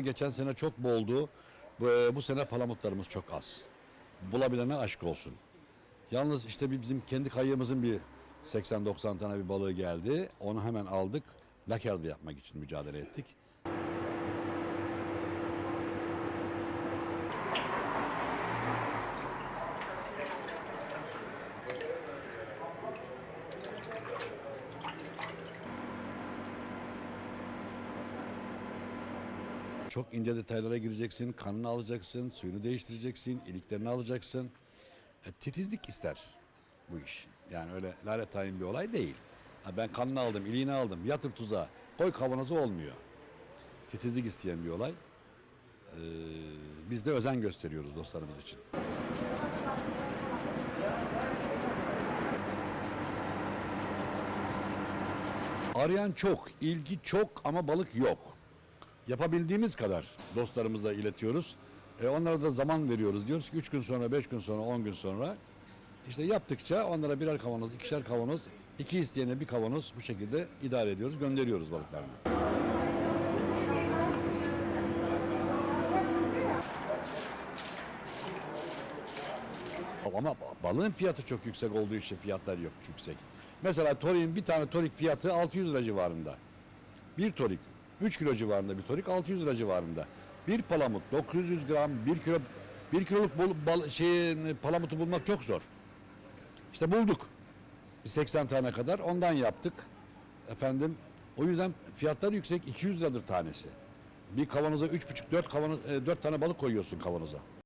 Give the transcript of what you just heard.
Geçen sene çok boldu. Bu, e, bu sene palamutlarımız çok az. Bulabilene aşk olsun. Yalnız işte bir bizim kendi kayığımızın bir 80-90 tane bir balığı geldi. Onu hemen aldık. Lakerde yapmak için mücadele ettik. Çok ince detaylara gireceksin, kanını alacaksın, suyunu değiştireceksin, iliklerini alacaksın. E, titizlik ister bu iş. Yani öyle lale tayin bir olay değil. Ha, ben kanını aldım, iliğini aldım, yatır tuzağa, koy kavanoza olmuyor. Titizlik isteyen bir olay. Ee, biz de özen gösteriyoruz dostlarımız için. Arayan çok, ilgi çok ama balık yok. Yapabildiğimiz kadar dostlarımıza iletiyoruz. E, onlara da zaman veriyoruz. Diyoruz ki 3 gün sonra, 5 gün sonra, 10 gün sonra. İşte yaptıkça onlara birer kavanoz, ikişer kavanoz, iki isteyene bir kavanoz bu şekilde idare ediyoruz, gönderiyoruz balıklarını. Ama balığın fiyatı çok yüksek olduğu için fiyatlar yok yüksek. Mesela torin bir tane torik fiyatı 600 lira civarında. Bir torik 3 kilo civarında bir torik 600 lira civarında. Bir palamut 900 gram 1 kilo 1 kiloluk bul, bal, şey, palamutu bulmak çok zor. İşte bulduk. Bir 80 tane kadar ondan yaptık. Efendim o yüzden fiyatları yüksek 200 liradır tanesi. Bir kavanoza 3,5 4 kavanoz 4 tane balık koyuyorsun kavanoza.